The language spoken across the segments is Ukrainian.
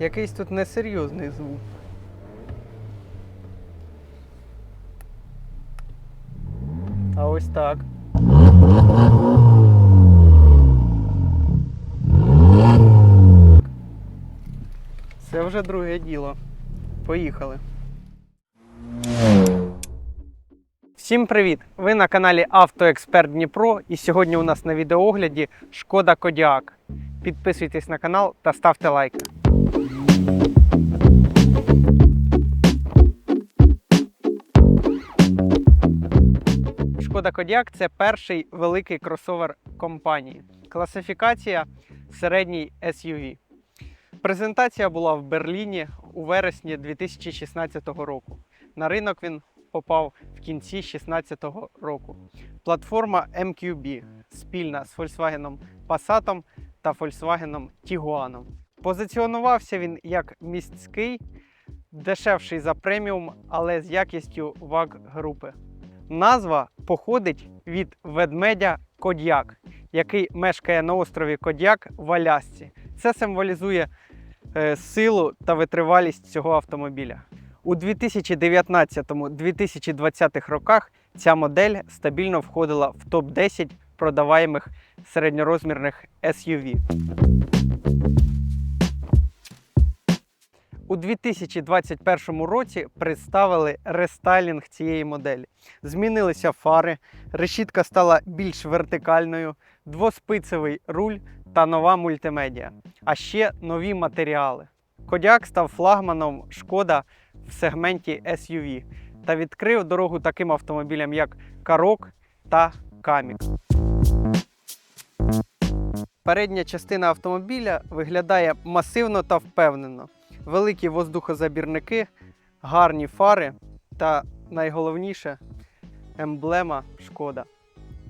Якийсь тут несерйозний звук. А ось так. Це вже друге діло. Поїхали. Всім привіт! Ви на каналі Автоексперт Дніпро і сьогодні у нас на відеоогляді Шкода Кодіак. Підписуйтесь на канал та ставте лайк. Шкода Кодіак це перший великий кросовер компанії. Класифікація середній SUV. Презентація була в Берліні у вересні 2016 року. На ринок він попав в кінці 2016 року. Платформа MQB спільна з Volkswagen Passat та Volkswagen Tiguan. Позиціонувався він як міський, дешевший за преміум, але з якістю ваг групи. Назва походить від ведмедя Кодяк, який мешкає на острові Кодяк в Алясці. Це символізує е, силу та витривалість цього автомобіля. У 2019-2020 роках ця модель стабільно входила в топ-10 продаваємих середньорозмірних SUV. У 2021 році представили рестайлінг цієї моделі. Змінилися фари, решітка стала більш вертикальною, двоспицевий руль та нова мультимедіа, а ще нові матеріали. Кодяк став флагманом Шкода в сегменті SUV та відкрив дорогу таким автомобілям, як Карок та Камік. Передня частина автомобіля виглядає масивно та впевнено. Великі воздухозабірники, гарні фари та найголовніше емблема Шкода.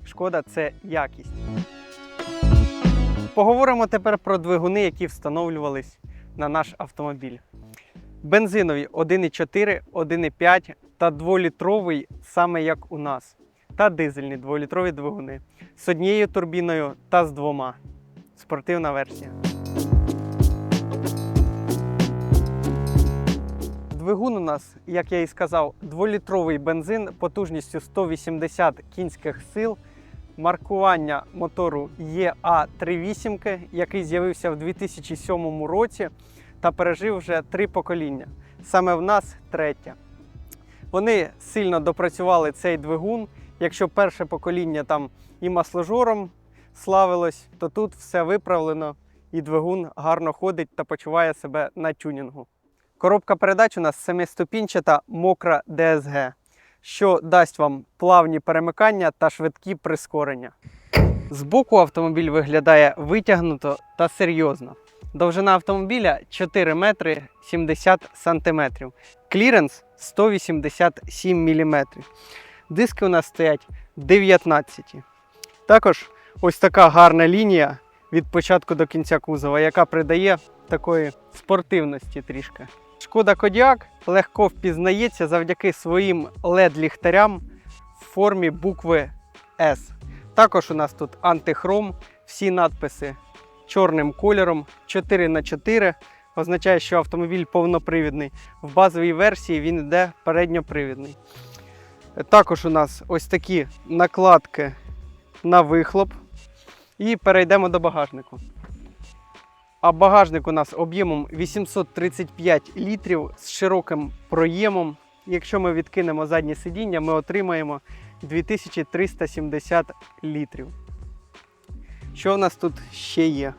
Шкода це якість. Поговоримо тепер про двигуни, які встановлювались на наш автомобіль. Бензинові 1,4, 1,5 та 2-літровий, саме як у нас, та дизельні 2-літрові двигуни з однією турбіною та з двома. Спортивна версія. Двигун у нас, як я і сказав, 2-літровий бензин потужністю 180 кінських сил. Маркування мотору ЄА38, який з'явився в 2007 році та пережив вже три покоління. Саме в нас третє. Вони сильно допрацювали цей двигун. Якщо перше покоління там і масложором славилось, то тут все виправлено і двигун гарно ходить та почуває себе на тюнінгу. Коробка передач у нас семиступінчата мокра DSG, що дасть вам плавні перемикання та швидкі прискорення. Збоку автомобіль виглядає витягнуто та серйозно. Довжина автомобіля 4 метри 70 сантиметрів. Кліренс 187 мм. Диски у нас стоять 19. Також ось така гарна лінія від початку до кінця кузова, яка придає такої спортивності трішки. Шкода Кодіак легко впізнається завдяки своїм LED-ліхтарям в формі букви S. Також у нас тут антихром, всі надписи чорним кольором 4х4 означає, що автомобіль повнопривідний. В базовій версії він йде передньопривідний. Також у нас ось такі накладки на вихлоп. І перейдемо до багажнику. А багажник у нас об'ємом 835 літрів з широким проємом. Якщо ми відкинемо заднє сидіння, ми отримаємо 2370 літрів. Що в нас тут ще є?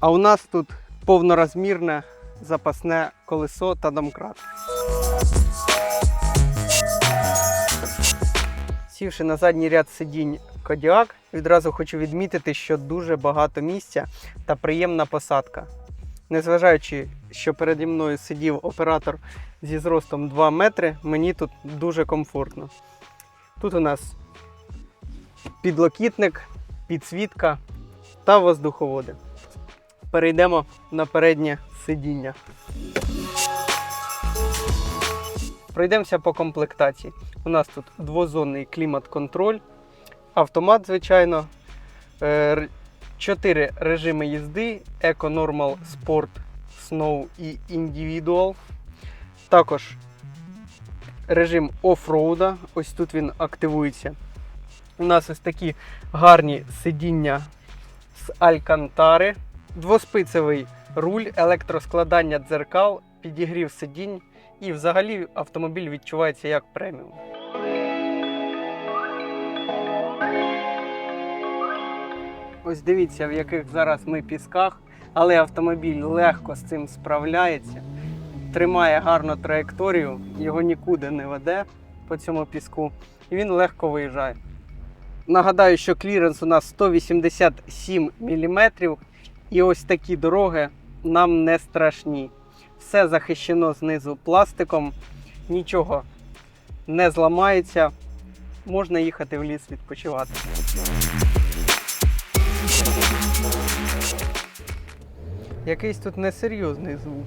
А у нас тут повнорозмірне запасне колесо та домкрат. Сівши на задній ряд сидінь Кодіак, відразу хочу відмітити, що дуже багато місця та приємна посадка. Незважаючи, що переді мною сидів оператор зі зростом 2 метри, мені тут дуже комфортно. Тут у нас підлокітник, підсвітка та воздуховоди. Перейдемо на переднє сидіння. Пройдемося по комплектації. У нас тут двозонний клімат-контроль, автомат, звичайно, е, р- чотири режими їзди: Eco, Normal, Sport, Snow і Individual. Також режим офроуда. Ось тут він активується. У нас ось такі гарні сидіння з алькантари, двоспицевий руль, електроскладання дзеркал, підігрів сидінь і взагалі автомобіль відчувається як преміум. Ось дивіться, в яких зараз ми пісках, але автомобіль легко з цим справляється, тримає гарну траєкторію, його нікуди не веде по цьому піску, і він легко виїжджає. Нагадаю, що кліренс у нас 187 мм, і ось такі дороги нам не страшні. Все захищено знизу пластиком, нічого не зламається. Можна їхати в ліс відпочивати. Якийсь тут несерйозний звук.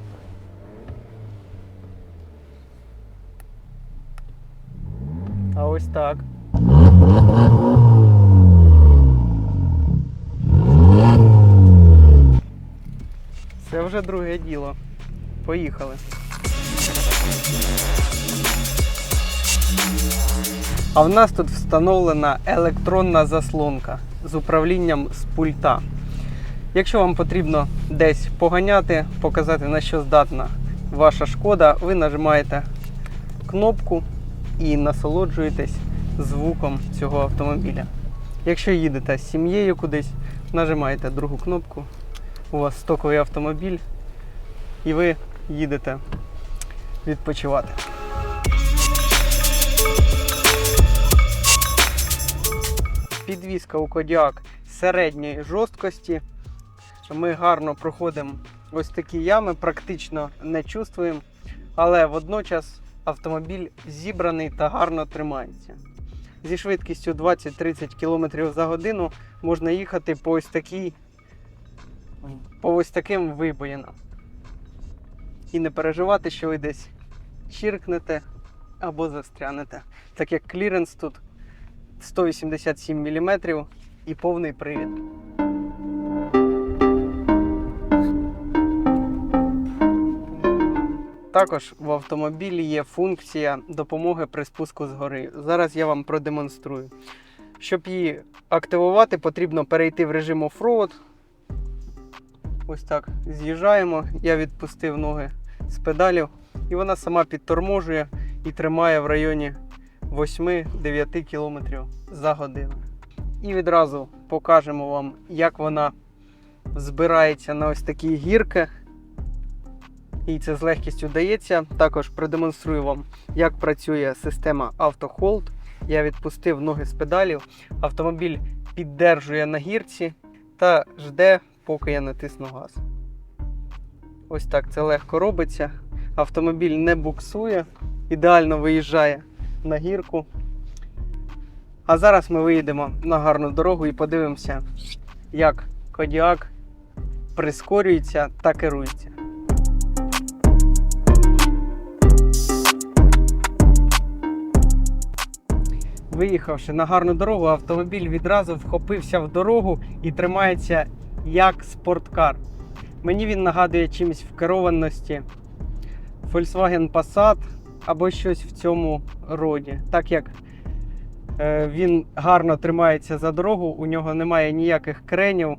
А ось так. Це вже друге діло. Поїхали. А в нас тут встановлена електронна заслонка з управлінням з пульта. Якщо вам потрібно десь поганяти, показати на що здатна ваша шкода, ви нажимаєте кнопку і насолоджуєтесь звуком цього автомобіля. Якщо їдете з сім'єю кудись, нажимаєте другу кнопку, у вас стоковий автомобіль, і ви їдете відпочивати. Підвізка у Кодіак середньої жорсткості. Ми гарно проходимо ось такі ями, практично не чувствуємо, але водночас автомобіль зібраний та гарно тримається. Зі швидкістю 20-30 км за годину можна їхати по ось такій, по ось таким вибоїнам. І не переживати, що ви десь чіркнете або застрянете. Так як кліренс тут 187 мм і повний привід. Також в автомобілі є функція допомоги при спуску з гори. Зараз я вам продемонструю. Щоб її активувати, потрібно перейти в режим оффроуд. Ось так з'їжджаємо. Я відпустив ноги з педалів, і вона сама підторможує і тримає в районі 8-9 км за годину. І відразу покажемо вам, як вона збирається на ось такі гірки. І це з легкістю дається. Також продемонструю вам, як працює система AutoHold. Я відпустив ноги з педалів. Автомобіль піддержує на гірці та жде, поки я натисну газ. Ось так це легко робиться. Автомобіль не буксує, ідеально виїжджає на гірку. А зараз ми виїдемо на гарну дорогу і подивимося, як Кодіак прискорюється та керується. Виїхавши на гарну дорогу, автомобіль відразу вхопився в дорогу і тримається як спорткар. Мені він нагадує чимось в керованості Volkswagen Passat або щось в цьому роді. Так як е, він гарно тримається за дорогу, у нього немає ніяких кренів.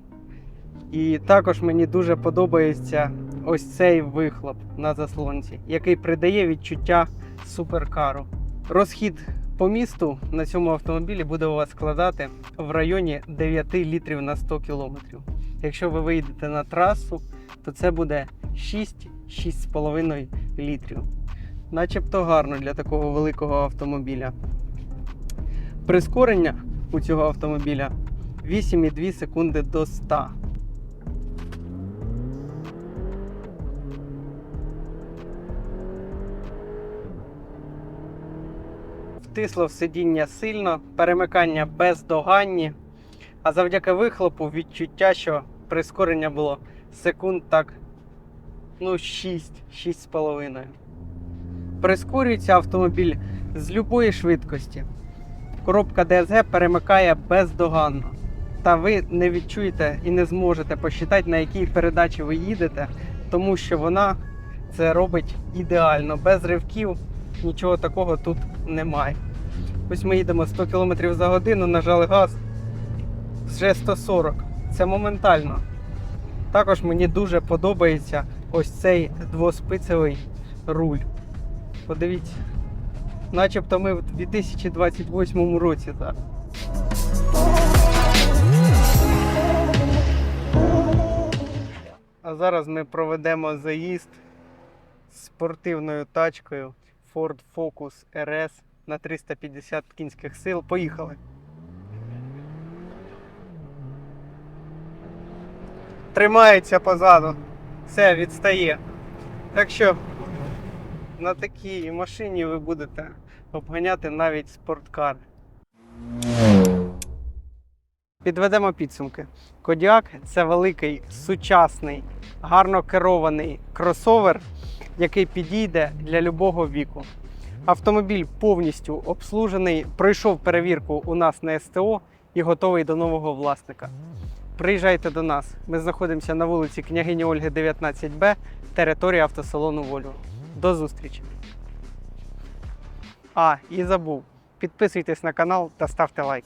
І також мені дуже подобається ось цей вихлоп на заслонці, який придає відчуття суперкару. Розхід по місту на цьому автомобілі буде у вас складати в районі 9 літрів на 100 кілометрів. Якщо ви вийдете на трасу, то це буде 6-6,5 літрів. Начебто гарно для такого великого автомобіля. Прискорення у цього автомобіля 8,2 секунди до 100. Втисло в сидіння сильно, перемикання бездоганні, а завдяки вихлопу відчуття, що прискорення було секунд так ну 6-6,5. Прискорюється автомобіль з любої швидкості. Коробка DSG перемикає бездоганно. Та ви не відчуєте і не зможете посчитати, на якій передачі ви їдете, тому що вона це робить ідеально, без ривків, нічого такого тут немає. Ось ми їдемо 100 км за годину, нажали газ, вже 140. Це моментально. Також мені дуже подобається ось цей двоспицевий руль. Подивіться. Начебто ми в 2028 році зараз. А зараз ми проведемо заїзд з спортивною тачкою Ford Focus RS на 350 кінських сил. Поїхали. Тримається позаду. Все, відстає. Так що на такій машині ви будете обганяти навіть спорткар. Підведемо підсумки. Кодіак це великий, сучасний, гарно керований кросовер, який підійде для любого віку. Автомобіль повністю обслужений, пройшов перевірку у нас на СТО і готовий до нового власника. Приїжджайте до нас. Ми знаходимося на вулиці княгині Ольги, 19Б, територія автосалону Volvo. До зустрічі. А, і забув. Підписуйтесь на канал та ставте лайк.